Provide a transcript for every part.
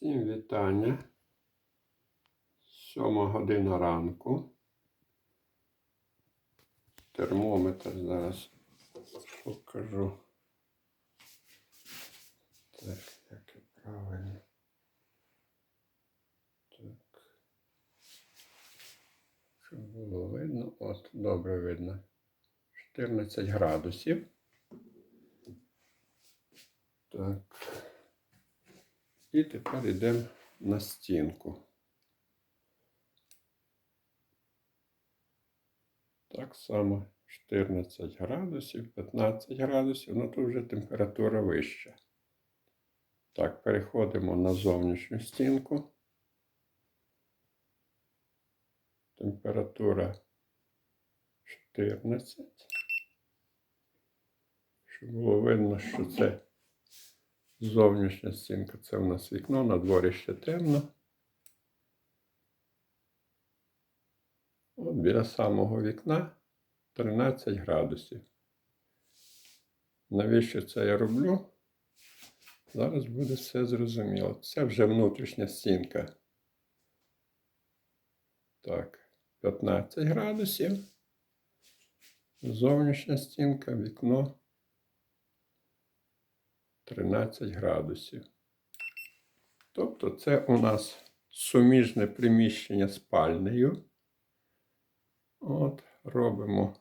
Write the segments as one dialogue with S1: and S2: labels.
S1: Всім вітання. Сьома година ранку. Термометр зараз покажу. Так, як і правильно. Так. Щоб було видно. От, добре видно. 14 градусів. Так. І тепер йдемо на стінку. Так само 14 градусів, 15 градусів, ну тут вже температура вища. Так, переходимо на зовнішню стінку. Температура 14. Щоб було видно, що це Зовнішня стінка це у нас вікно, на дворі ще темно. От біля самого вікна 13 градусів. Навіщо це я роблю? Зараз буде все зрозуміло. Це вже внутрішня стінка. Так, 15 градусів. Зовнішня стінка, вікно 13 градусів. Тобто це у нас суміжне приміщення спальнею. От, робимо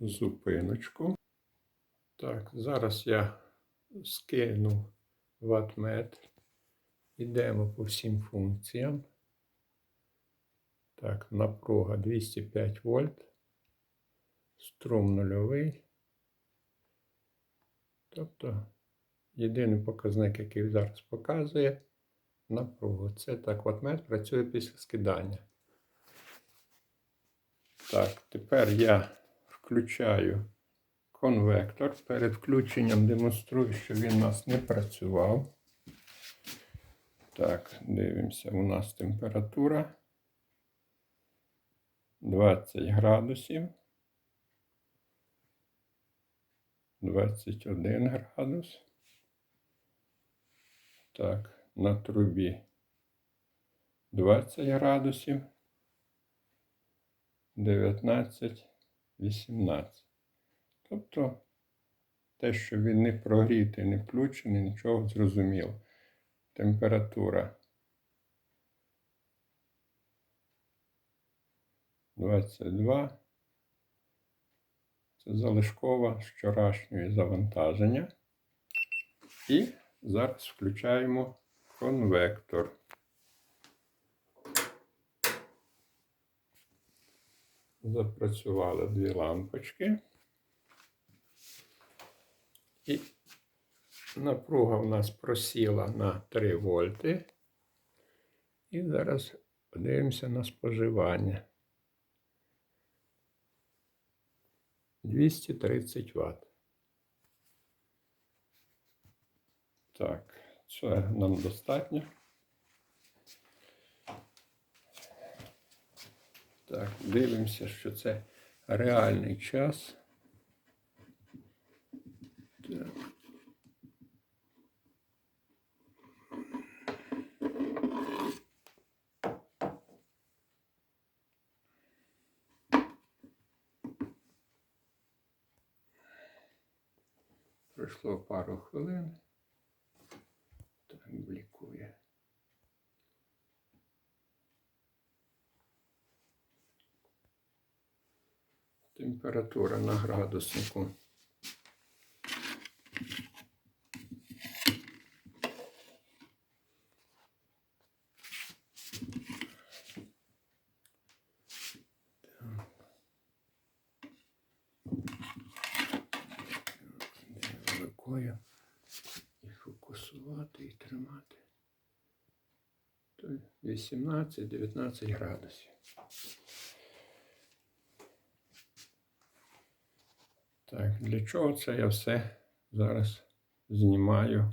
S1: зупиночку. Так, зараз я скину ватмет. Йдемо по всім функціям. Так, напруга 205 вольт. Струм нульовий. Тобто Єдиний показник, який зараз показує напругу. Це так ватмет працює після скидання. Так, тепер я включаю конвектор. Перед включенням демонструю, що він у нас не працював. Так, дивимося, у нас температура 20 градусів. 21 градус. Так, на трубі 20 градусів, 19, 18. Тобто те, що він не прогрітий, не включений, нічого зрозуміло. Температура 22. Це залишкова з вчорашньої завантаження. І Зараз включаємо конвектор. Запрацювали дві лампочки. І напруга в нас просіла на 3 вольти. І зараз подивимося на споживання. 230 Вт. Так, це нам достатньо. Так, дивимося, що це реальний час. Пройшло пару хвилин Температура на градуснику. Рукою фокусувати і тримати. 18-19 градусів. Так, для чого це я все зараз знімаю?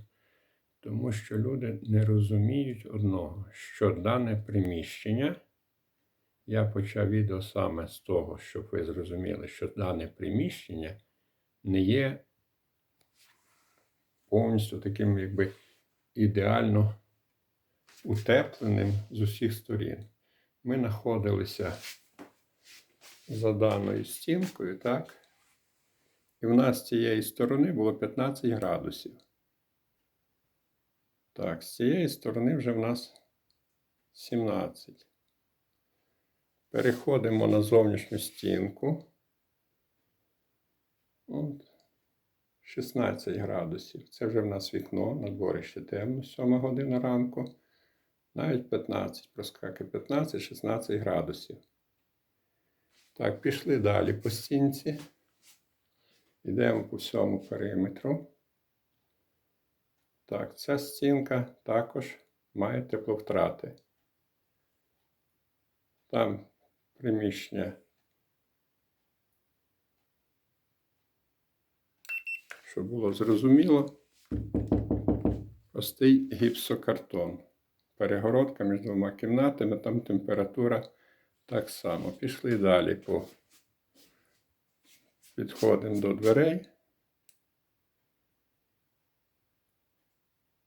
S1: Тому що люди не розуміють одного, що дане приміщення, я почав відео саме з того, щоб ви зрозуміли, що дане приміщення не є повністю таким, якби ідеально утепленим з усіх сторін. Ми знаходилися за даною стінкою, так? І в нас з цієї сторони було 15 градусів. Так, з цієї сторони вже в нас 17. Переходимо на зовнішню стінку. От. 16 градусів. Це вже в нас вікно, на дворі ще темно, 7 година ранку. Навіть 15, проскакує 15-16 градусів. Так, пішли далі по стінці. Йдемо по всьому периметру. Так, ця стінка також має тепловтрати. Там приміщення, щоб було зрозуміло, простий гіпсокартон. Перегородка між двома кімнатами, там температура так само. Пішли далі по підходимо до дверей.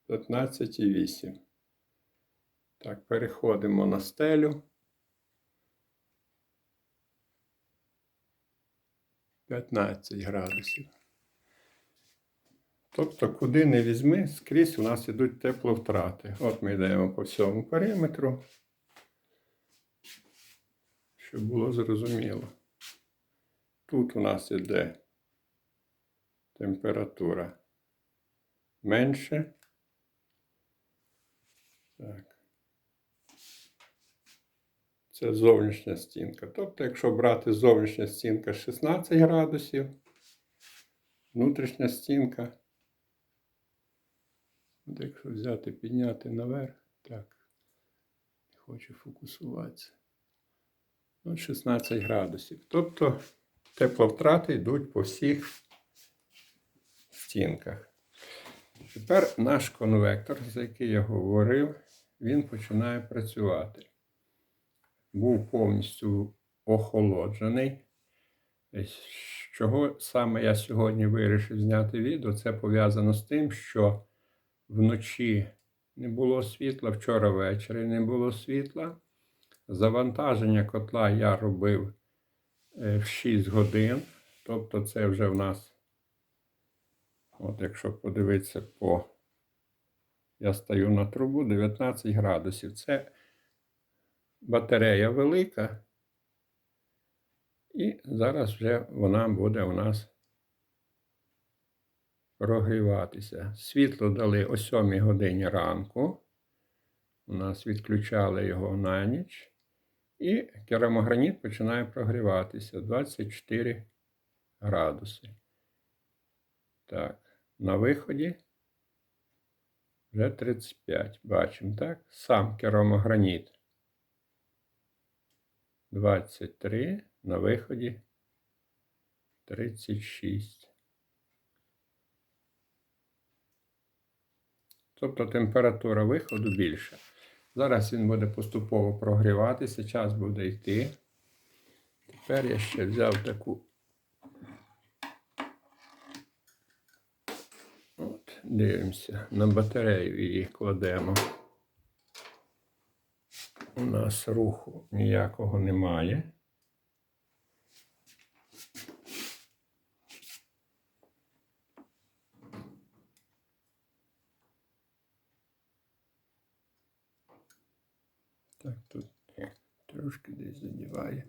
S1: 15,8. Так, переходимо на стелю. 15 градусів. Тобто, куди не візьми, скрізь у нас ідуть тепловтрати. От ми йдемо по всьому периметру, щоб було зрозуміло. Тут у нас іде температура менше. Так. Це зовнішня стінка. Тобто, якщо брати зовнішня стінка 16 градусів, внутрішня стінка. От якщо взяти, підняти наверх, так, не хочу фокусуватися. От 16 градусів. Тобто тепловтрати йдуть по всіх стінках. Тепер наш конвектор, за який я говорив, він починає працювати. Був повністю охолоджений. З Чого саме я сьогодні вирішив зняти відео, це пов'язано з тим, що вночі не було світла, вчора ввечері не було світла. Завантаження котла я робив в 6 годин. Тобто це вже в нас, от якщо подивитися по, я стаю на трубу 19 градусів. Це батарея велика. І зараз вже вона буде у нас прогріватися. Світло дали о 7 годині ранку. У нас відключали його на ніч. І керамограніт починає прогріватися 24 градуси. Так, на виході вже 35. Бачимо, так? Сам керамограніт 23, на виході 36. Тобто температура виходу більша. Зараз він буде поступово прогріватися, час буде йти. Тепер я ще взяв таку. От, дивимося, на батарею її кладемо. У нас руху ніякого немає. Так, тут трошки десь задіває.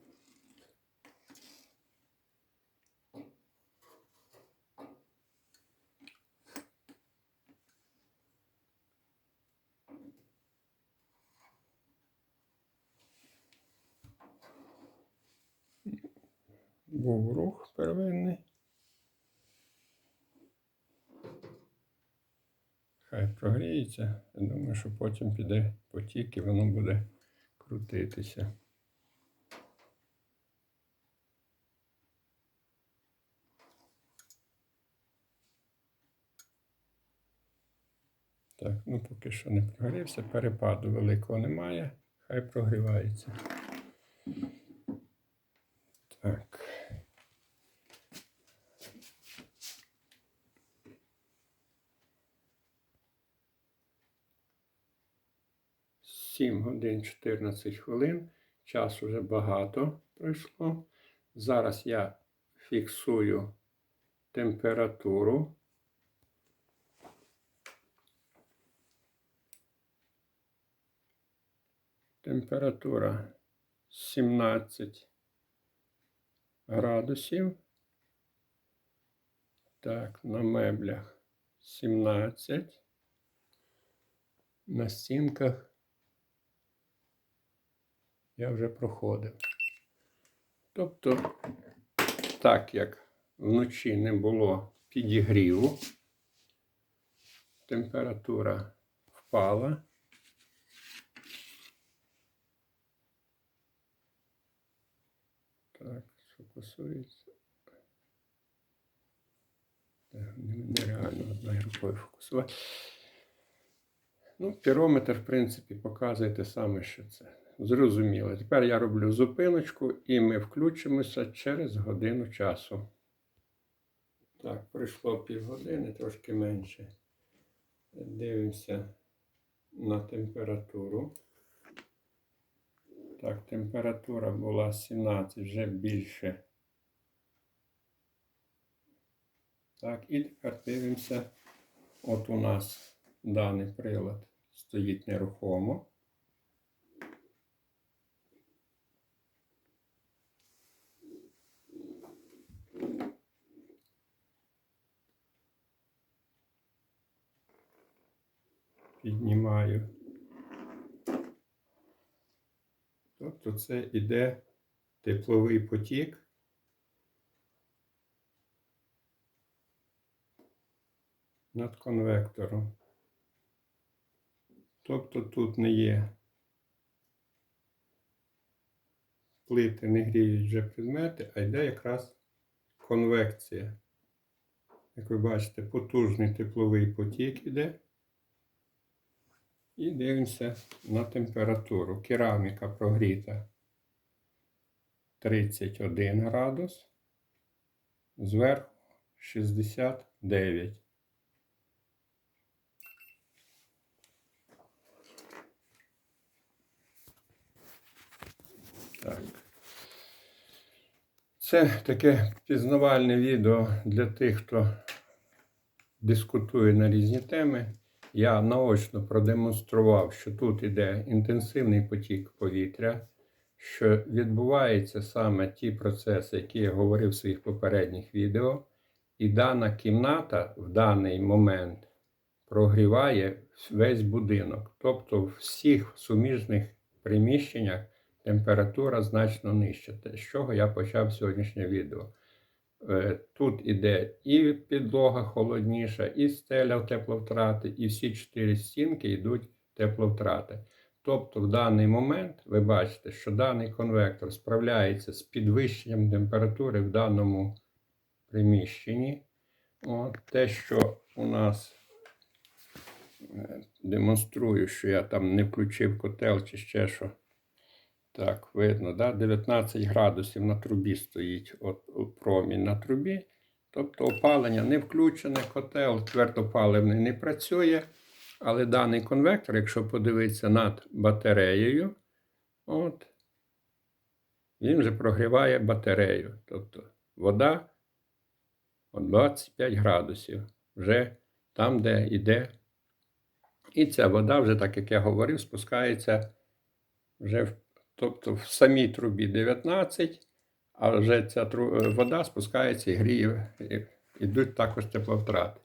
S1: Був рух первинний. Хай прогріється. Я думаю, що потім піде потік і воно буде крутитися. Так, ну поки що не прогрівся, перепаду великого немає, хай прогрівається. Так. 7 годин 14 хвилин. Часу вже багато пройшло. Зараз я фіксую температуру. Температура 17 градусів. Так, на меблях 17. На стінках я вже проходив. Тобто, так як вночі не було підігріву, температура впала. Так, фокусується. Нереально одною рукою фокусувати. Ну, пірометр, в принципі, показує те саме, що це. Зрозуміло. Тепер я роблю зупиночку і ми включимося через годину часу. Так, пройшло півгодини, трошки менше. Дивимося на температуру. Так, температура була 17, вже більше. Так, і тепер дивимося. От у нас даний прилад стоїть нерухомо. Піднімаю. Тобто це іде тепловий потік. Над конвектором. Тобто тут не є плити, не гріють вже предмети, а йде якраз конвекція. Як ви бачите, потужний тепловий потік іде. І дивимося на температуру. Кераміка прогріта 31 градус, зверху 69. Так. Це таке пізнавальне відео для тих, хто дискутує на різні теми. Я наочно продемонстрував, що тут іде інтенсивний потік повітря, що відбуваються саме ті процеси, які я говорив в своїх попередніх відео. І дана кімната в даний момент прогріває весь будинок. Тобто в всіх суміжних приміщеннях температура значно нижча, з чого я почав сьогоднішнє відео. Е, Тут іде і підлога холодніша, і стеля тепловтрати, і всі чотири стінки йдуть тепловтрати. Тобто, в даний момент ви бачите, що даний конвектор справляється з підвищенням температури в даному приміщенні. От, Те, що у нас е, демонструю, що я там не включив котел чи ще що. Так, видно, да? 19 градусів на трубі стоїть от, промінь на трубі. Тобто опалення не включене, котел твердопаливний не працює. Але даний конвектор, якщо подивитися над батареєю, от, він вже прогріває батарею. Тобто вода от 25 градусів вже там, де йде. І ця вода, вже, так як я говорив, спускається вже в Тобто в самій трубі 19, а вже ця е, вода спускається і гріє, йдуть також тепловтрати.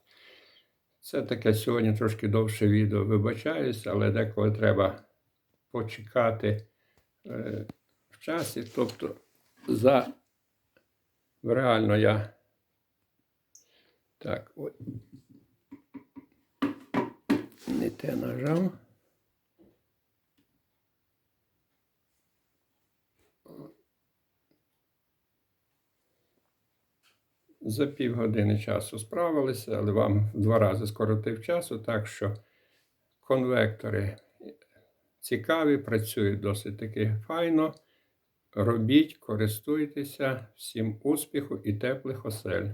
S1: Це таке сьогодні трошки довше відео вибачаюсь, але деколи треба почекати е, в часі. Тобто, за реально я так, ой, не те нажав. За півгодини часу справилися, але вам в два рази скоротив часу, так що конвектори цікаві, працюють досить таки файно. Робіть, користуйтеся, всім успіху і теплих осель.